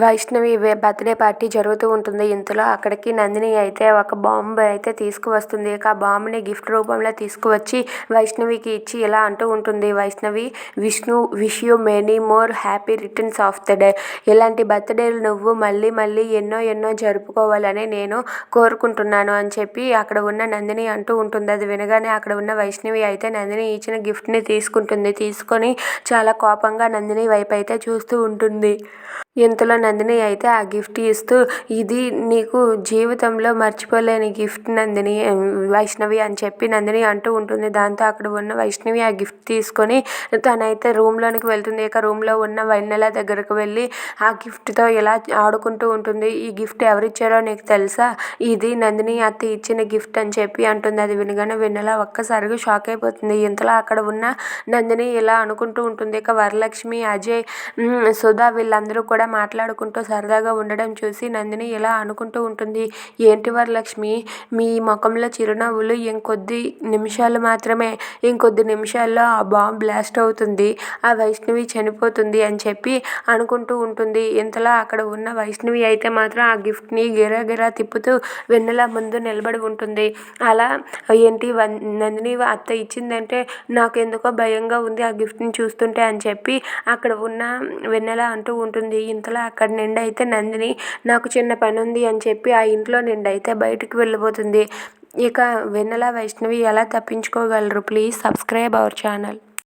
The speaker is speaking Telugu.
వైష్ణవి బర్త్డే పార్టీ జరుగుతూ ఉంటుంది. ఇంతలో అక్కడికి నందిని అయితే ఒక బాంబు అయితే తీసుకువస్తుంది. ఇక ఆ బాంబుని గిఫ్ట్ రూపంలో తీసుకువచ్చి వైష్ణవికి ఇచ్చి ఇలా అంటూ ఉంటుంది. Vaishnavi Vishnu wish you many more happy returns of the day. ఇలాంటి బర్త్డేలు నువ్వు మళ్ళీ మళ్ళీ ఎన్నో ఎన్నో జరుపుకోవాలని నేను కోరుకుంటున్నాను అని చెప్పి అక్కడ ఉన్న నందిని అంటూ ఉంటుంది. అది వినగానే అక్కడ ఉన్న వైష్ణవి అయితే నందిని ఇచ్చిన గిఫ్ట్ని తీసుకుంటుంది. తీసుకొని చాలా కోపంగా నందిని వైపు అయితే చూస్తూ ఉంటుంది. ఇంతలో నందిని అయితే ఆ గిఫ్ట్ ఇస్తూ ఇది నీకు జీవితంలో మర్చిపోలేని గిఫ్ట్ నందిని వైష్ణవి అని చెప్పి నందిని అంటూ ఉంటుంది. దాంతో అక్కడ ఉన్న వైష్ణవి ఆ గిఫ్ట్ తీసుకొని తనైతే రూమ్లోనికి వెళ్తుంది. ఇక రూమ్లో ఉన్న వెన్నెల దగ్గరకు వెళ్ళి ఆ గిఫ్ట్తో ఇలా ఆడుకుంటూ ఉంటుంది. ఈ గిఫ్ట్ ఎవరిచ్చారో నీకు తెలుసా? ఇది నందిని అత్త ఇచ్చిన గిఫ్ట్ అని చెప్పి అంటుంది. అది వినగానే వెన్నెల ఒక్కసారిగా షాక్ అయిపోతుంది. ఇంతలో అక్కడ ఉన్న నందిని ఇలా అనుకుంటూ ఉంటుంది. ఇక వరలక్ష్మి అజయ్ సుధా వీళ్ళందరూ కూడా మాట్లాడుకుంటూ సరదాగా ఉండడం చూసి నందిని ఇలా అనుకుంటూ ఉంటుంది. ఏంటి వరలక్ష్మి? మీ ముఖంలో చిరునవ్వులు ఇంకొద్ది నిమిషాలు మాత్రమే. ఇంకొద్ది నిమిషాల్లో ఆ బాంబ్ బ్లాస్ట్ అవుతుంది. ఆ వైష్ణవి చనిపోతుంది అని చెప్పి అనుకుంటూ ఉంటుంది. ఇంతలో అక్కడ ఉన్న వైష్ణవి అయితే మాత్రం ఆ గిఫ్ట్ని గిరా గిరా తిప్పుతూ వెన్నెల ముందు నిలబడి ఉంటుంది. అలా ఏంటి నందిని అత్త ఇచ్చిందంటే నాకు ఎందుకో భయంగా ఉంది ఆ గిఫ్ట్ని చూస్తుంటే అని చెప్పి అక్కడ ఉన్న వెన్నెల అంటూ ఉంటుంది. ఇంతలో అక్కడ నుండి అయితే నందిని నాకు చిన్న పని ఉంది అని చెప్పి ఆ ఇంట్లో నుండి అయితే బయటకు వెళ్ళిపోతుంది. ఇక వెన్నెల వైష్ణవి ఎలా తప్పించుకోగలరు? Please subscribe our channel.